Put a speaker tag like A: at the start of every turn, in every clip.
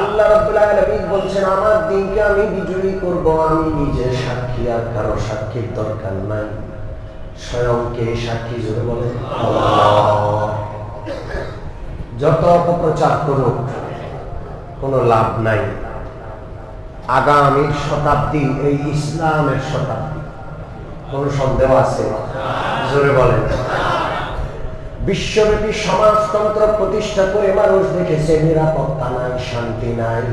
A: আল্লাহ বলছেন, আমার দিনকে আমি বিজয়ী করব, আমি নিজে সাক্ষী, আর কারও সাক্ষীর দরকার নাই। স্বয়ং কে সাক্ষী জুড়ে বলে যত অপপ্রচার করুক, কোনো লাভ নাই। আগামী শতাব্দী, এই ইসলামের শতাব্দী। কোন সন্দেহ আছে? জোরে বলেন। বিশ্বব্যাপী সমাজতন্ত্র প্রতিষ্ঠা করে মানুষ দেখেছে, নিরাপত্তা নাই, শান্তি নাই,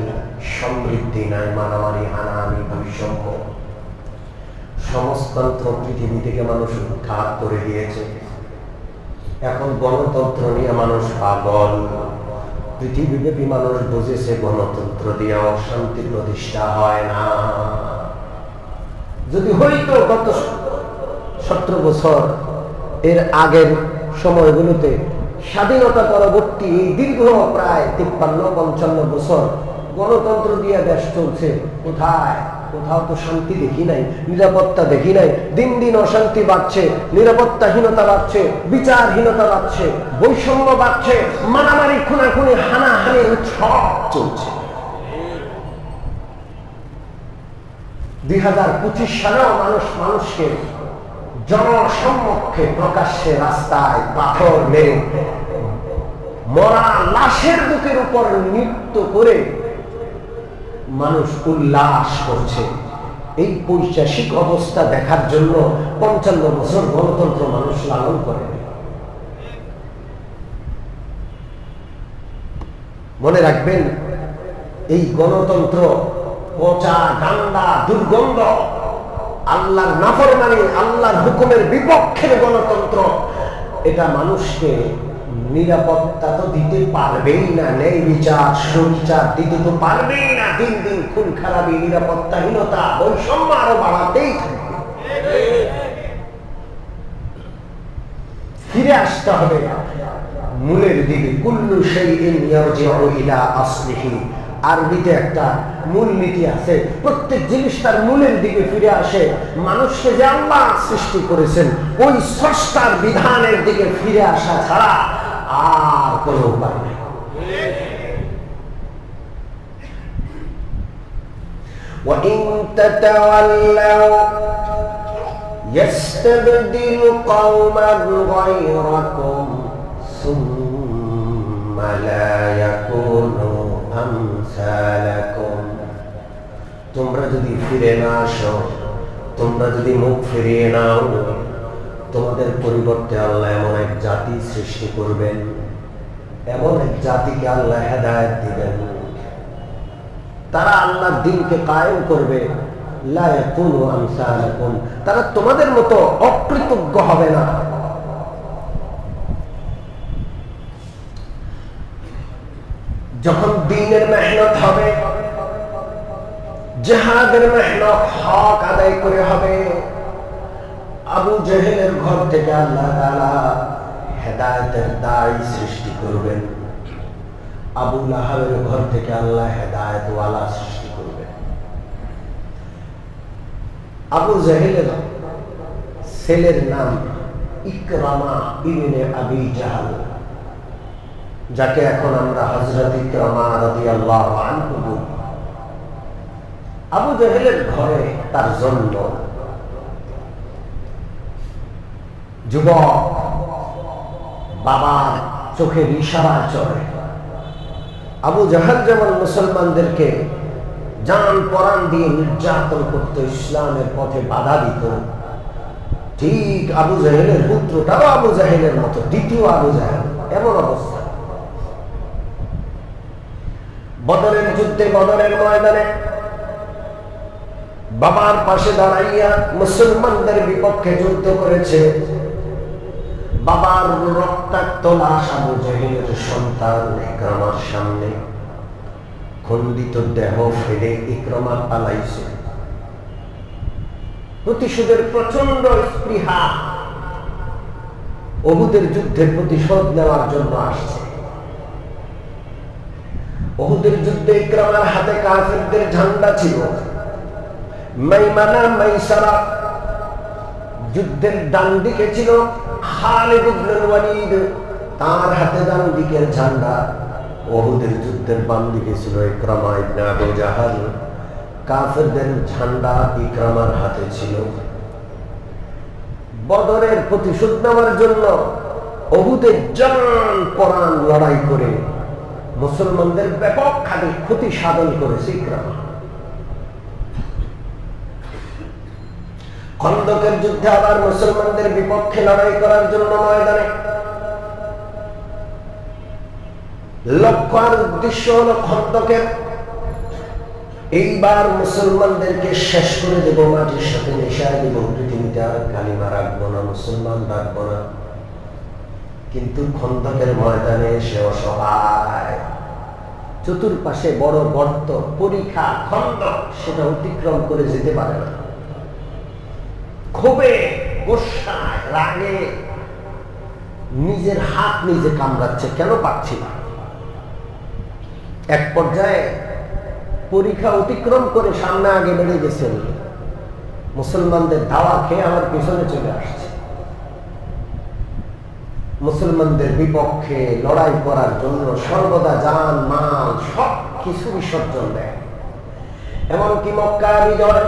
A: সমৃদ্ধি নাই, মারামারি, হানাহানি বৈষম্য সমাজতন্ত্র পৃথিবী থেকে মানুষ উৎখাত করে দিয়েছে। এখন গণতন্ত্র নিয়ে মানুষ পাগল। পৃথিবীব্যাপী মানুষ বুঝেছে, গণতন্ত্র দিয়ে অশান্তি প্রতিষ্ঠা হয় না। যদি হইতো গত সতেরো বছর এর আগের সময়গুলোতে স্বাধীনতা পরবর্তী এই দীর্ঘ প্রায় তিপ্পান্ন, পঞ্চান্ন বছর গণতন্ত্র দিয়ে দেশ চলছে। কোথায়? কোথাও তো শান্তি দেখি নাই, নিরাপত্তা দেখি নাই। দিন দিন অশান্তি বাড়ছে, নিরাপত্তাহীনতা বাড়ছে, বিচারহীনতা বাড়ছে, বৈষম্য বাড়ছে, মারামারি, খুনাখুনি, হানাহানি সব চলছে। দুই হাজার পঁচিশ সালেও মানুষ মানুষকে জনসম্মুখে প্রকাশ্যে রাস্তায় পাথর মেরে মরা লাশের বুকের উপর নৃত্য করে মানুষ উল্লাস করছে। এই পৈশাসিক অবস্থা দেখার জন্য পঞ্চান্ন বছর গণতন্ত্র মানুষ লালন করে। মনে রাখবেন, এই গণতন্ত্র পচা গান্ডা দুর্গন্ধ আল্লাহর নাফরমানি, আল্লাহর হুকুমের বিপক্ষের গণতন্ত্র, এটা মানুষকে নিরাপত্তা তো দিতে পারবেই না নেই বিচার, সুবিচার দিতে তো পারবেই না। দিন দিন খুন খারাপি, নিরাপত্তাহীনতা, বৈষম্য আরও বাড়াতেই থাকবে। ফিরে আসতে হবে মূলের দিকে, কুল্লু সেই ইলা আরবিতে একটা মূল নীতি আছে প্রত্যেক জিনিস তার মূলের দিকে ফিরে আসে মানুষকে যে আল্লাহ সৃষ্টি করেছেন ওই স্রষ্টার বিধানের দিকে ফিরে আসা ছাড়া আর কোনো উপায় নেই وإن تتولوا يستبدل قوما غيركم ثم لا يكونوا أمثالكم তোমরা যদি ফিরে না আসো, তোমরা যদি মুখ ফিরিয়ে নাও তোমাদের পরিবর্তে আল্লাহ এমন এক জাতি সৃষ্টি করবেন, এমন এক জাতিকে আল্লাহ হেদায়ত দিবেন। তারা আল্লাহর দিনকে কায়েম করবে। তারা তোমাদের মতো অকৃতজ্ঞ হবে না। যখন দিনের মেহনত হবে, জেহাদের মেহনত হক আদায় করে হবে, আবু জেহেলের ঘর থেকে আল্লাহ হেদায়েতের দায় সৃষ্টি করবেন। আবু লাহাবের ঘর থেকে আল্লাহ হেদায়েত ওয়ালা সৃষ্টি করবেন। আবু জেহেলের ছেলের নাম ইকরামা ইবনে আবি জাহাল। যাকে এখন আমরা হজরত আবু জেহেলের ঘরে তার জন্ম। যুবক, বাবার চোখের ইশারা চলে আবু জাহাল যেমন মুসলমানদেরকে জান পরাণ দিয়ে নির্যাতন করত, ইসলামের পথে বাধা দিত, ঠিক আবু জাহেলের পুত্রটাও আবু জাহেলের মতো, দ্বিতীয় আবু জাহেল, এমন অবস্থা। বদরের যুদ্ধে, বদরের ময়দানে। বাবার পাশে দাঁড়াইয়া মুসলমানদের বিপক্ষে যুদ্ধ করেছে। বাবার রক্তাক্ত লাশ আবু সন্তান সামনে। দেহ ফেলে পালাইছে। প্রতিশোধের প্রচণ্ড স্পৃহা। যুদ্ধের প্রতিশোধ নেওয়ার জন্য আসছে। অহুদের যুদ্ধে ইকরামার হাতে কাফেরদের ঝান্ডা ছিল। মাইমানা, মাইসারা যুদ্ধের ডান দিকে ছিল খালিদ ইবনুল ওয়ালিদ। তার হাতে ডান দিকের ঝান্ডা ওহুদের যুদ্ধের বাম দিকে ছিল ইকরামা ইবনে আবু জাহাল। কাফেরদের ঝান্ডা ইকরামার হাতে ছিল। বদরের প্রতিশোধ নেওয়ার জন্য অহুদের জান পরাণ লড়াই করে মুসলমানদের ব্যাপক খালি ক্ষতি সাধন করেছে ইকরামা খন্দকের যুদ্ধে আবার মুসলমানদের বিপক্ষে লড়াই করার জন্য ময়দানে। লক্ষ্য আর উদ্দেশ্য হল খন্দকের। এইবার মুসলমানদেরকে শেষ করে দেব, মাটির সাথে মিশাই দেব, পৃথিবীতে আর কালিমা রাখব না, মুসলমান রাখব না। কিন্তু খন্দকের ময়দানে সে অসহায় চতুর্পাশে বড় গর্ত, পরীক্ষা খন্দ সেটা অতিক্রম করে যেতে পারে না। ক্ষোভে গোসায় রাগে নিজের হাত নিজে কামড়াচ্ছে, কেন পাচ্ছি না? এক পর্যায়ে পরীক্ষা অতিক্রম করে সামনে আগে বেড়ে গেছেন। মুসলমানদের দাওয়া খেয়ে আমার পিছনে চলে আসছে। মুসলমানদের বিপক্ষে লড়াই করার জন্য সর্বদা জান মাল সব কিছু বিসর্জন দেয়। এমনকি মক্কা বিজয়,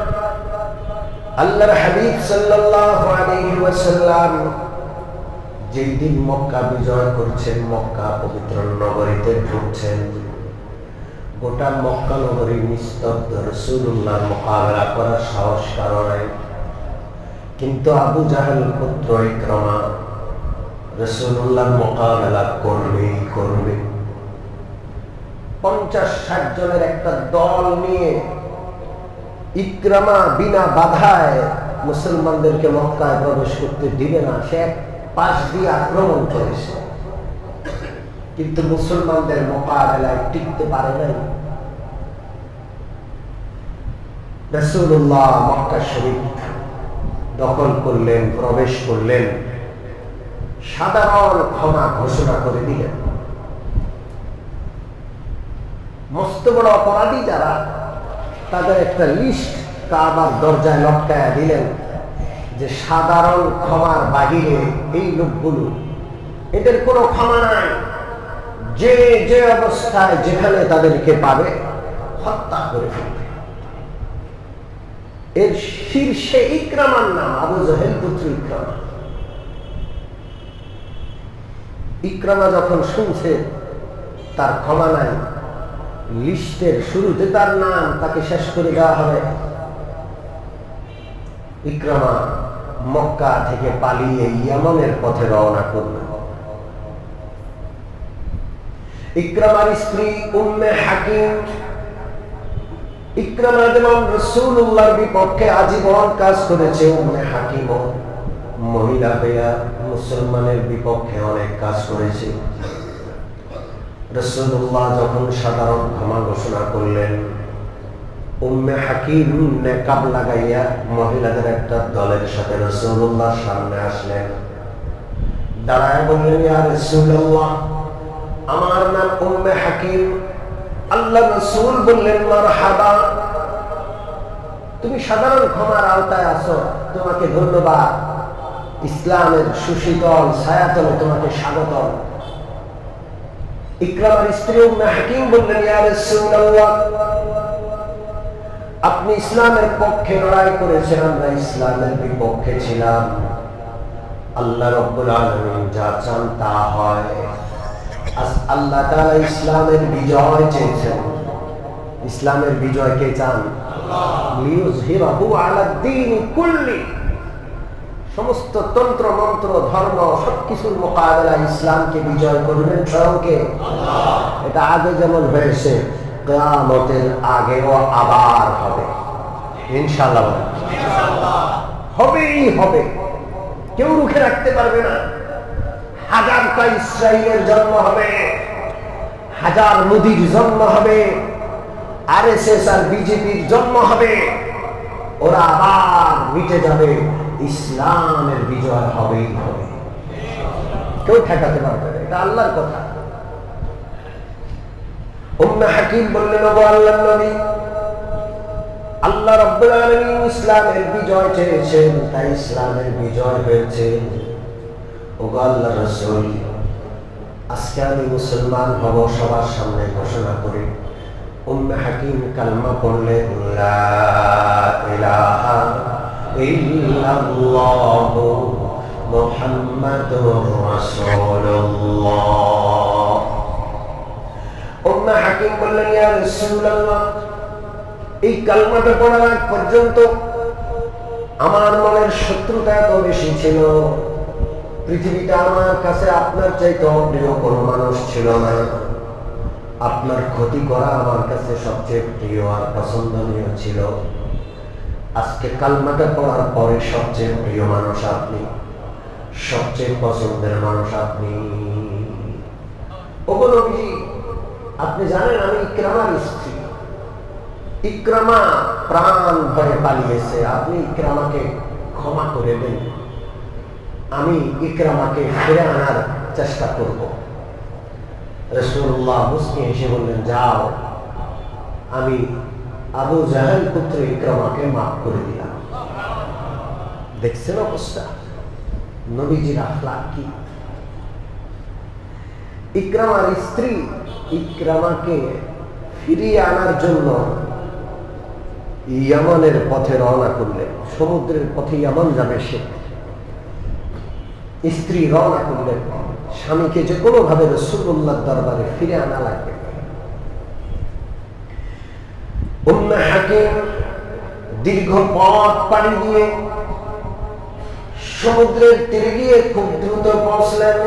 A: আল্লাহর হাবিব সাল্লাল্লাহু আলাইহি ওয়াসাল্লাম যেই দিন মক্কা বিজয় করছেন, মক্কা পবিত্র নগরীতে ঢুকছেন গোটা মক্কা নগরী নিস্তব্ধ রসুল্লাহ মোকাবেলা করার সাহস কারণে কিন্তু আবু জাহেল পুত্র ইক্রমা রসুল্লাহ মোকাবেলা করবেই করবে। পঞ্চাশ ষাট জনের একটা দল নিয়ে ইক্রামা বিনা বাধায় মুসলমানদেরকে মক্কায় প্রবেশ করতে দিবে না। সে পাশ দিয়ে আক্রমণ করেছে। কিন্তু মুসলমানদের মোকাবেলায় টিকতে পারে নাই। রসুল্লাহ মক্কা শরীফ দখল করলেন, প্রবেশ করলেন। সাধারণ ক্ষমা ঘোষণা করে দিলেন। মস্ত বড় অপরাধী যারা, তাদের একটা লিস্ট কাবার দরজায় লটকায়া দিলেন যে সাধারণ ক্ষমার বাহিরে এই লোকগুলো, এদের কোনো ক্ষমা নাই। যে যে অবস্থায় যেখানে তাদেরকে পাবে, হত্যা করে ফেলবে। এর শীর্ষে ইক্রামার নাম, আবু জহেল পুত্র ইক্রামা। ইক্রামা যখন শুনছে, তার ক্ষমা নাই। লিস্টের শুরুতে তার নাম তাকে শেষ করে দেওয়া হবে। ইক্রামা মক্কা থেকে পালিয়ে ইয়ামনের পথে রওনা করল। ইক্রামার স্ত্রী উম্মে হাকিম ইক্রামা যেমন রসুল্লাহর বিপক্ষে আজীবন কাজ করেছে উম্মে হাকিম মহিলা বেয়া মুসলমানের বিপক্ষে অনেক কাজ করেছে। রসুল্লাহ যখন সাধারণ ক্ষমা ঘোষণা করলেন, উম্মে হাকিম লাগাইয়া মহিলাদের একটা দলের সাথে সামনে আসলেন। দাঁড়ায় বললেন, ইয়া রসুল্লাহ আমার নাম উম্মে হাকিম। আল্লাহ রসুল বললেন মার হাবা তুমি সাধারণ ক্ষমার আওতায় আছো। তোমাকে ধন্যবাদ। ইসলামের সুশীতল ছায়াতলে তোমাকে স্বাগতম। ইকরামের স্ত্রী উম্মে হাকিম বললেন, ইয়া রাসূলুল্লাহ, আপনি ইসলামের পক্ষে লড়াই করেছেন, আমরা ইসলামের বিপক্ষে ছিলাম। আল্লাহ রব্বুল আলামিন যা চান তা হয়। আল্লাহ তাআলা ইসলামের বিজয় চেয়েছেন। ইসলামের বিজয় কে চান? লিউযহিরাহু আলা কুল্লি। সমস্ত তন্ত্র, মন্ত্র, ধর্ম সবকিছুর মোকাবেলা ইসলামকে বিজয় করবেন স্বয়ংকে এটা আগে যেমন হয়েছে, কেয়ামতের আগেও আবার হবে। ইনশাল্লাহ হবেই হবে। কেউ রুখে রাখতে পারবে না। হাজারটা ইসরায়েলের জন্ম হবে, হাজার মোদির জন্ম হবে আর এস এস আর বিজেপির জন্ম হবে, ওরা আবার মিটে যাবে। ইসলামের বিজয় হবেই হবে। কেউ ঠেকাতে পারবে এটা আল্লাহর কথা। হাকিম বললেন নবী, আল্লাহ রাব্বুল ইসলামের বিজয় চেয়েছেন, তাই ইসলামের বিজয় হয়েছে। আজকে আমি মুসলমান হব সবার সামনে ঘোষণা করি। উম্মে হাকিম কালমা পড়লে এই কালমাটা পড়ার আগ পর্যন্ত আমার মনের শত্রুতা এত বেশি ছিল। পৃথিবীটা আমার কাছে আপনার চাইতে অপ্রিয় কোনো মানুষ ছিল না। আপনার ক্ষতি করা আমার কাছে সবচেয়ে প্রিয় আর পছন্দনীয় ছিল। আজকে কালমাটা পড়ার পরে সবচেয়ে প্রিয় মানুষ আপনি, সবচেয়ে পছন্দের মানুষ আপনি। আপনি জানেন আমি ইকরামার স্ত্রী। ইকরামা প্রাণ ভয়ে পালিয়েছে, আপনি ইকরামাকে ক্ষমা করে দেন। আমি ইকরামাকে ফিরে আনার চেষ্টা করব। রসুল্লাহ মুসকে এসে বললেন, যাও, আমি আবু জাহেল পুত্র ইকরামাকে মাফ করে দিলাম। দেখছেন অবস্থা? নবীজির আখলাক কি? ইকরামার স্ত্রী ইকরামাকে ফিরিয়ে আনার জন্য ইয়ামনের পথে রওনা করলেন। সমুদ্রের পথে ইয়ামন যাবে সে স্ত্রী রওনা করলেন। স্বামীকে যে কোনো ভাবে রসুল্লাহ দরবারে ফিরে আনা লাগবে দীর্ঘ পথ পাড়ি দিয়ে সমুদ্রের তীরে গিয়ে খুব দ্রুত পৌঁছলেন।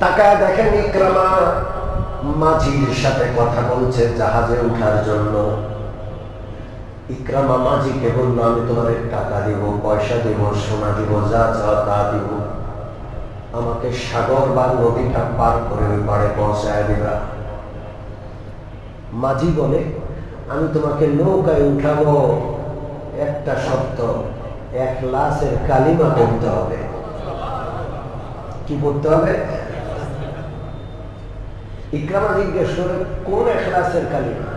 A: তাকায় দেখেন ইকরামা মাঝির সাথে কথা বলছে জাহাজে উঠার জন্য। ইকরামা মাঝিকে বলল, আমি তোমার টাকা দিব, পয়সা দিব, সোনা দিব, যা যা তা দিব। আমাকে সাগর বা নদীটা পার করে পাড়ে পৌঁছায় দিবা। মাঝি বলে আমি তোমাকে নৌকায় উঠাবো। একটা শব্দ, এক লাশের কালিমা পড়তে হবে। কি পড়তে হবে? ইকরামা জিজ্ঞেস করে, কোন এক লাশের কালিমা?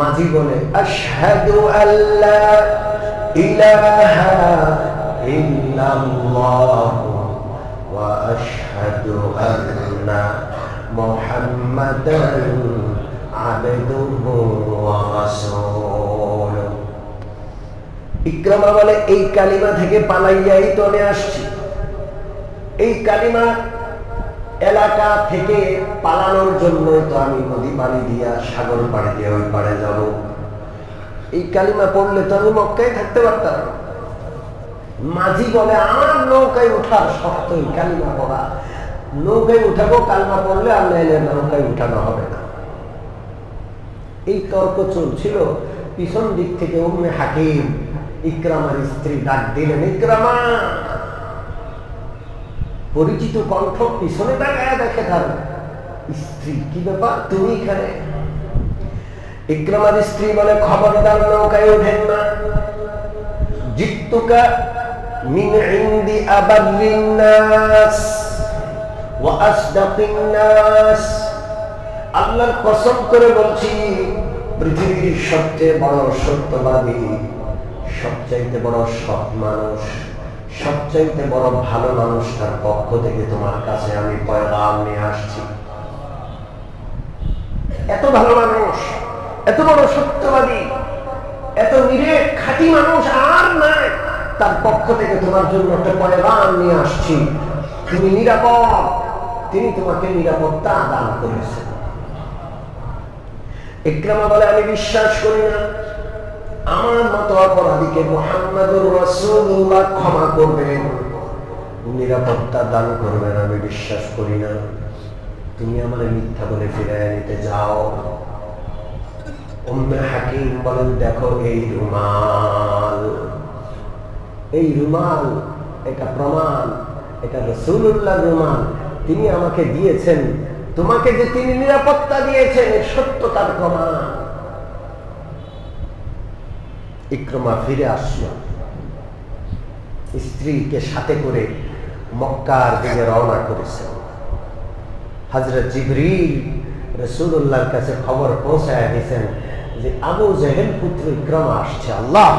A: মাঝি বলে, আশহাদু আল্লা ইলাহা ইল্লাল্লাহ ওয়া আশহাদু আন্না মুহাম্মাদান ওয়া রাসূলুহু ইকরামা বলে এই কালিমা থেকে পালাইয়াই আসছি। এই কালিমা এলাকা থেকে পালানোর জন্যই তো আমি নদী দিয়া, সাগর দিয়ে ওই পাড়ে যাব। এই কালিমা পড়লে তো আমি মক্কায় থাকতে পারতাম। মাঝি বলে, আমার নৌকায় উঠার শক্ত কালিমা পড়া। নৌকায় উঠাবো, কালিমা পড়লে আর নাইলে নৌকায় উঠানো হবে না। এই তর্ক চলছিল। পিছন দিক থেকে উম্মে হাকিম ইকরামার স্ত্রী ডাক দিলেন, ইকরামা! পরিচিত কণ্ঠ পিছনে তাকায় দেখে তার স্ত্রী, কি ব্যাপার? তুমি এখানে? ইকরামার স্ত্রী বলে, খবরদার নৌকায় ওঠেন না। জিত্তুকা মিন ইন্দি আবারিন নাস ওয়া আসদাকিন নাস। আল্লাহর কসম করে বলছি, পৃথিবীর সবচেয়ে বড় সত্যবাদী, সবচাইতে বড় সৎ মানুষ, সবচাইতে বড় ভালো মানুষটার পক্ষ থেকে তোমার কাছে আমি পয়গাম নিয়ে আসছি। এত ভালো মানুষ, এত বড় সত্যবাদী, এত নিরে খাঁটি মানুষ আর নাই, তার পক্ষ থেকে তোমার জন্য একটা পয়গাম নিয়ে আসছি। তুমি নিরাপদ, তিনি তোমাকে নিরাপত্তা দান করেছেন ইকরামা বলে, আমি বিশ্বাস করি না। আমার মতো অপরাধীকে মোহাম্মদুর রসুল্লাহ ক্ষমা করবেন। নিরাপত্তা দান করবেন, আমি বিশ্বাস করি না। তুমি আমার মিথ্যা বলে ফিরে নিতে যাও। উম্মে হাকিম বলেন, দেখো, এই রুমাল এই রুমাল, এটা প্রমাণ, এটা রসুল্লাহ রুমাল। তিনি আমাকে দিয়েছেন তোমাকে যে তিনি নিরাপত্তা দিয়েছেন এর সত্যতার প্রমাণ ইক্রমা ফিরে আসলো। স্ত্রীকে সাথে করে মক্কার দিকে রওনা করেছেন হজরত জিবরিল রসুল্লাহর কাছে খবর পৌঁছায় দিয়েছেন যে আবু জেহেল পুত্র ইক্রমা আসছে। আল্লাহ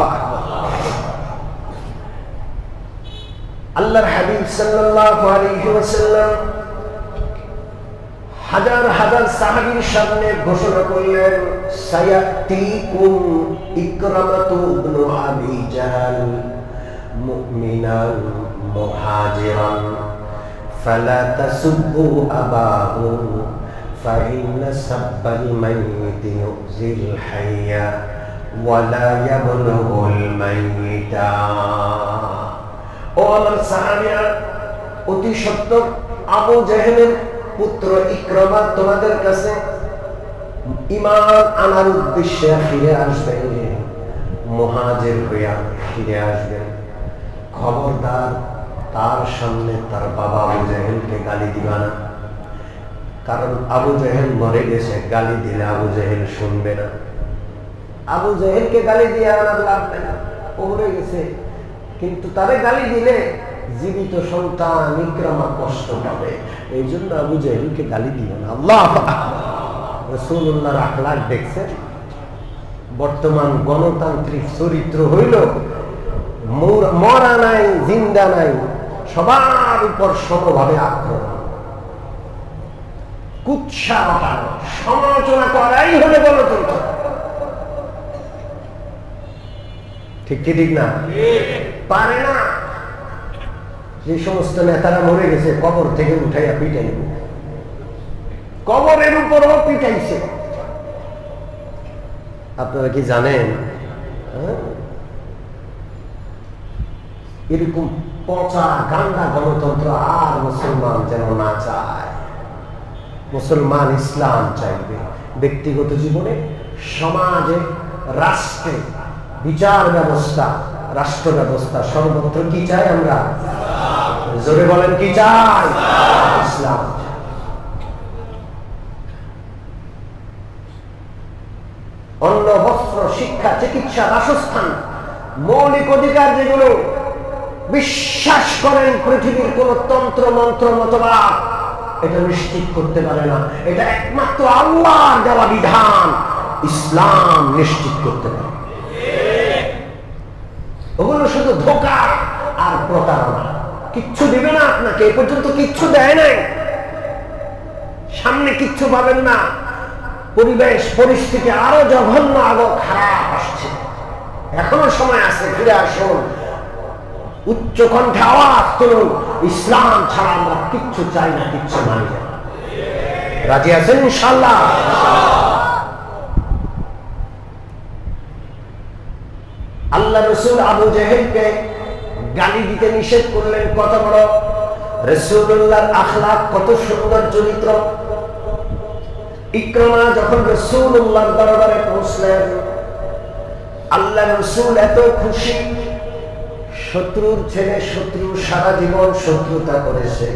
A: আল্লাহর হাবিব ওয়াসাল্লাম হাজার হাজার সাহাবীর সামনে ঘোষণা করলেন সায়াতিকুম ইকরামাতু ইবনু আবি জাহাল মুমিনান মুহাজিরান ফালা তাসুব্বু আবাহু فإن سب الميت يؤذي الحي ولا يبلغ الميت ও আমার সাহাবিয়া অতি সত্য আবু জেহেলের পুত্র ইক্রমা তোমাদের কাছে ইমান আনার উদ্দেশ্যে ফিরে আসবেন মহাজের হইয়া ফিরে আসবেন। খবরদার, তার সামনে তার বাবা আবু জেহেলকে গালি দিবা না। কারণ আবু জেহেল মরে গেছে, গালি দিলে আবু জেহেল শুনবে না। আবু জেহেলকে গালি দিয়ে আমার লাভ নেই। ও মরে গেছে। কিন্তু তারে গালি দিলে জীবিত সন্তান ইক্রমা কষ্ট পাবে। এই জন্য আবু জেহেলকে গালি দিও না। আল্লাহ রসুল্লাহর আখলাক দেখছেন? বর্তমান গণতান্ত্রিক চরিত্র হইল মরা নাই জিন্দা নাই সবার উপর সমভাবে আক্রমণ। কুৎসা সমালোচনা করাই হলে গণতন্ত্র। ঠিক কি ঠিক না? পারে না। যে সমস্ত নেতারা মরে গেছে, কবর থেকে উঠাইয়া পিটাই কবরের উপরও পিটাইছে। আপনারা কি জানেন? হ্যাঁ? এরকম পচা গান্ডা গণতন্ত্র আর মুসলমান যেন না চায়। মুসলমান ইসলাম চাইবে। ব্যক্তিগত জীবনে, সমাজে, রাষ্ট্রে বিচার ব্যবস্থা, রাষ্ট্র ব্যবস্থা সর্বত্র কি চাই আমরা? জোরে বলেন, কি চাই? ইসলাম। অন্ন বস্ত্র, শিক্ষা, চিকিৎসা, বাসস্থান, মৌলিক অধিকার যেগুলো বিশ্বাস করেন পৃথিবীর কোন তন্ত্র, মন্ত্র, মতবাদ, এটা নিশ্চিত করতে পারে না। এটা একমাত্র আল্লাহ দেওয়া বিধান। ইসলাম নিশ্চিত করতে পারে। ওগুলো শুধু ধোকা আর প্রতারণা। কিচ্ছু দিবে না আপনাকে, এ পর্যন্ত কিচ্ছু দেয় নাই। সামনে কিচ্ছু পাবেন না। পরিবেশ, পরিস্থিতি আরও জঘন্য, আরও খারাপ আসছে। এখনও সময় আছে, ফিরে আসুন। উচ্চ কণ্ঠে আওয়াজ তুলুন। ইসলাম ছাড়া আমরা কিচ্ছু চাই না, কিচ্ছু মানি না। রাজি আছেন ইনশাল্লাহ আল্লাহ রসুল আবু জেহেলকে গালি দিতে নিষেধ করলেন কত বড়? রসুল্লাহর আখলাক কত সুন্দর চরিত্র। ইক্রমা যখন রসুল্লাহর দরবারে পৌঁছলেন, আল্লাহ রসুল এত খুশি, শত্রুর ছেলে শত্রু সারা জীবন শত্রুতা করেছে,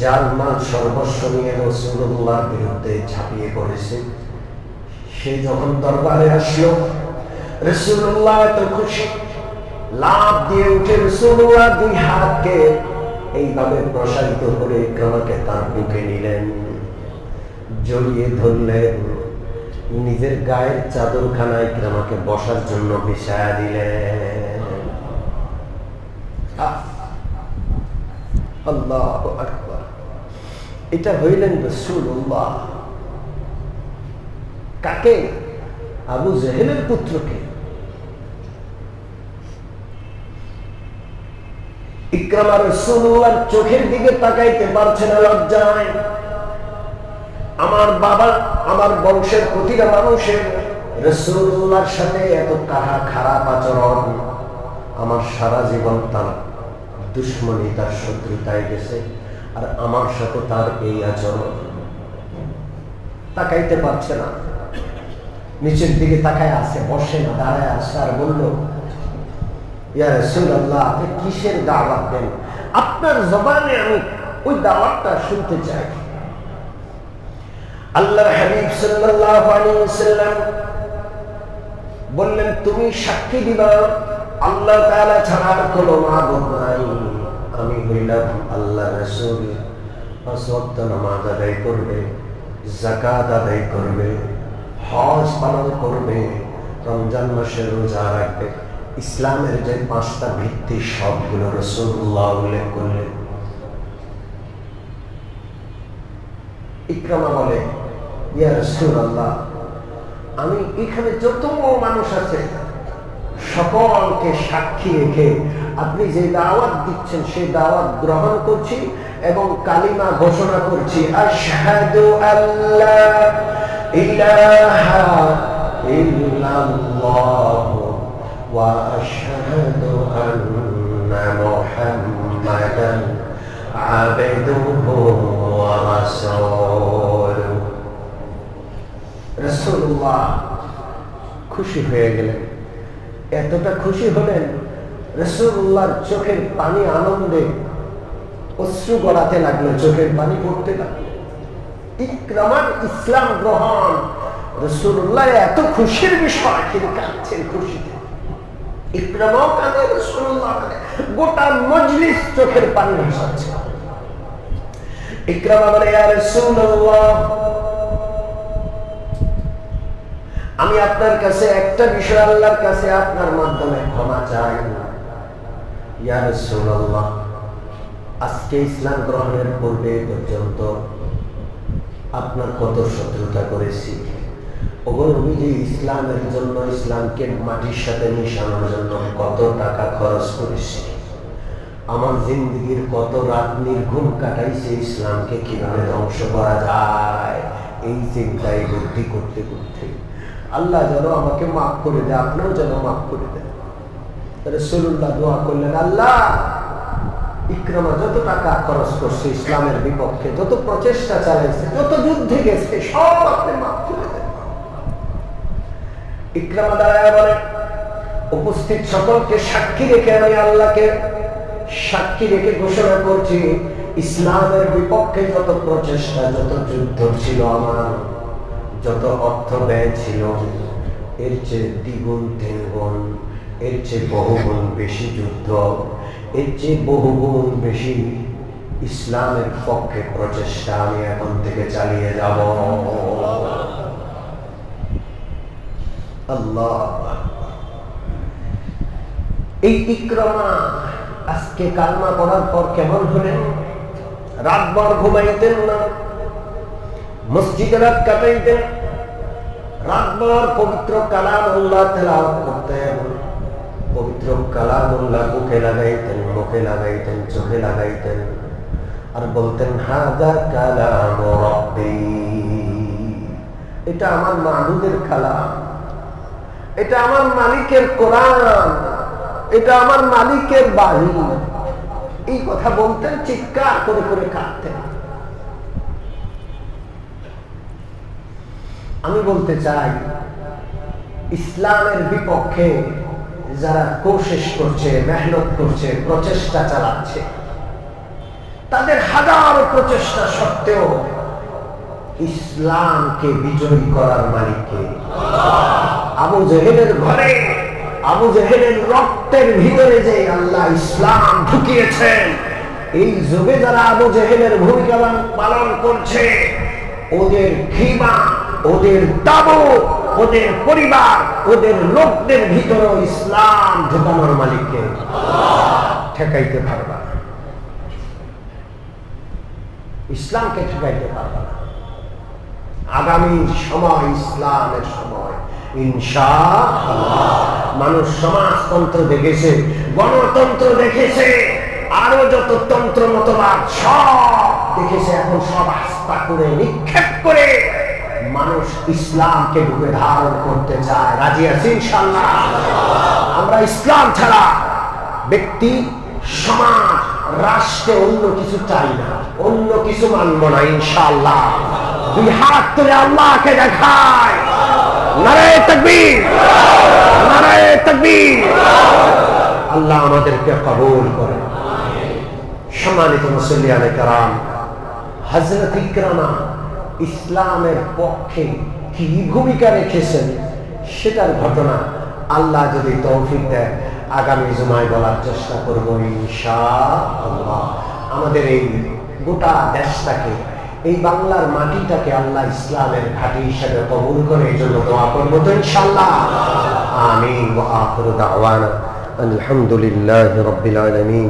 A: যার মাল সর্বস্ব নিয়ে রসুল্লাহর বিরুদ্ধে ঝাঁপিয়ে পড়েছে। সে যখন দরবারে আসলো রসুল্লাহ এত খুশি লাভ দিয়ে দুই হাতকে এইভাবে প্রসারিত করে তার বুকে নিলেন। জড়িয়ে ধরলেন। নিজের গায়ের চাদরখানা ইক্রমাকে বসার জন্য বিছায়া দিলেন। এটা হইলেন কাকে? আবু জেহেলের পুত্রকে। ইকরামা রসুল্লাহর চোখের দিকে তাকাইতে পারছে না, লজ্জায়। আমার বাবা, আমার বংশের প্রতিটা মানুষের রসুল্লাহর সাথে এত কাহা, খারাপ আচরণ, আমার সারা জীবন তার দুশ্মনী, তার শত্রুতায় গেছে, আর আমার সাথে তার এই আচরণ তাকাইতে পারছে না। নিচের দিকে তাকায় আছে, বসে না, দাঁড়ায় আসে আর বলল আপনার জবানে আমি ওই দাওয়াতটা শুনতে চাই। আল্লাহর হাবিব ওয়াসাল্লাম বললেন, তুমি সাক্ষী দিবা, আল্লাহ তাআলা ছাড়া আর কোনো নাই। আমি হইলাম আল্লাহ রাসূল। নামাজ আদায় করবে, যাকাত আদায় করবে, হজ পালন করবে, রমজান মাসে রোজা রাখবে। ইসলামের যে পাঁচটা ভিত্তি, সবগুলো রসুল্লাহ উল্লেখ করলেন। ইকরামা বলে, ইয়া রসুল্লাহ আমি এখানে যত মানুষ আছে, সকলকে সাক্ষী রেখে আপনি যে দাওয়াত দিচ্ছেন সেই দাওয়াত গ্রহণ করছি এবং কালিমা ঘোষণা করছি। আল্লাহ ইলাহা ইল্লাল্লাহ। আশহাদু আন্না মুহাম্মাদান আবদুহু ওয়া রাসূলুহু রাসূলুল্লাহ, খুশি হয়ে গেলেন। এতটা খুশি হলেন রসুল্লাহর চোখের পানি আনন্দে অশ্রু গড়াতে লাগল চোখের পানি পড়তে লাগল ইসলাম গ্রহণ রসুল্লাহ এত খুশির বিষয় তিনি কাঁদছেন খুশিতে। গোটা মজলিস চোখের পানি ভাসাচ্ছে বলে আমি আপনার কাছে একটা বিষয় আল্লাহর কাছে আপনার মাধ্যমে ক্ষমা চাই আজকে ইসলাম গ্রহণের পূর্বে পর্যন্ত আপনার কত শত্রুতা করেছি। ইসলামের জন্য ইসলামকে মাটির সাথে মিশানোর জন্য কত টাকা খরচ করেছি। আমার জিন্দগির কত রাত নির্ঘুম কাটাইছে ইসলামকে, কীভাবে ধ্বংস করা যায়? এই চিন্তায় বুদ্ধি করতে করতে। আল্লাহ যেন আমাকে মাফ করে দেয়, আপনিও যেন মাফ করে দেন। রসুল্লাহ দোয়া করলেন, আল্লাহ, ইকরামা যত টাকা খরচ করছে ইসলামের বিপক্ষে, যত প্রচেষ্টা চালাইছে, যত যুদ্ধে গেছে, সব আপনি মাফ করে ইকরামা দাঁড়ায় বলে, উপস্থিত সকলকে সাক্ষী রেখে আমি আল্লাহকে সাক্ষী রেখে ঘোষণা করছি, ইসলামের বিপক্ষে যত প্রচেষ্টা, যত যুদ্ধ ছিল আমার, যত অর্থ ব্যয় ছিল, এর চেয়ে দ্বিগুণ, তিনগুণ, এর চেয়ে বহুগুণ বেশি যুদ্ধ, এর চেয়ে বহুগুণ বেশি ইসলামের পক্ষে প্রচেষ্টা আমি এখন থেকে চালিয়ে যাব। এই ইক্রমা আজকে কালমা পড়ার পর কেমন হলেন? ঘুমাইতেন না, মসজিদে রাত কাটাইতেন পবিত্র কালাম উল্লাহ করতেন, পবিত্র কালাম উল্লাহ বুকে লাগাইতেন, মুখে লাগাইতেন, চোখে লাগাইতেন, আর বলতেন হাজা কালাম এটা আমার মাহুদের কালাম। এটা আমার মালিকের কোরআন। এটা আমার মালিকের বাড়ি এই কথা বলতেন, চিৎকার করে করে কাঁদতেন। আমি বলতে চাই, ইসলামের বিপক্ষে যারা কোশিস করছে, মেহনত করছে, প্রচেষ্টা চালাচ্ছে, তাদের হাজার প্রচেষ্টা সত্ত্বেও ইসলামকে বিজয়ী করার মালিককে আবু জেহেলের ঘরে, আবু জেহেলের রক্তের ভিতরে যে আল্লাহ ইসলাম ঢুকিয়েছেন, এই যুগে যারা আবু জেহেলের ভূমিকা পালন করছে, ওদের খিমা ওদের তাবু, ওদের পরিবার, ওদের লোকদের ভিতরে ইসলাম ঢুকানোর মালিককে ঠেকাইতে পারবা ইসলামকে ঠেকাইতে পারবা আগামী সময়, ইসলামের সময় মানুষ সমাজতন্ত্র দেখেছে, গণতন্ত্র দেখেছে, আরও যত তন্ত্র মতবাদ সব দেখেছে, এখন সব আস্থা করে, নিক্ষেপ করে মানুষ ইসলামকে ঢুকে ধারণ করতে চায়। রাজি আছে আমরা ইসলাম ছাড়া ব্যক্তি, সমাজ, রাষ্ট্রে অন্য কিছু চাই না, অন্য কিছু মানব না ইনশাল্লাহ দুই হাত তুলে আল্লাহকে দেখায়। আল্লাহ আমাদেরকে কবুল করে সম্মানিত কারাম হজরত ইকরামা ইসলামের পক্ষে কি ভূমিকা রেখেছেন সেটার ঘটনা আল্লাহ যদি তৌফিক দেয় আগামী জুমায় বলার চেষ্টা করব ইনশা আল্লাহ আমাদের এই গোটা দেশটাকে এই বাংলার মাটিটাকে আল্লাহ ইসলামের ঘাটি হিসাবে কবুল করে এই জন্য দোয়া করব তো ইনশাল্লাহ আখিরু দাওয়ানা। আলহামদুলিল্লাহি আলামিন।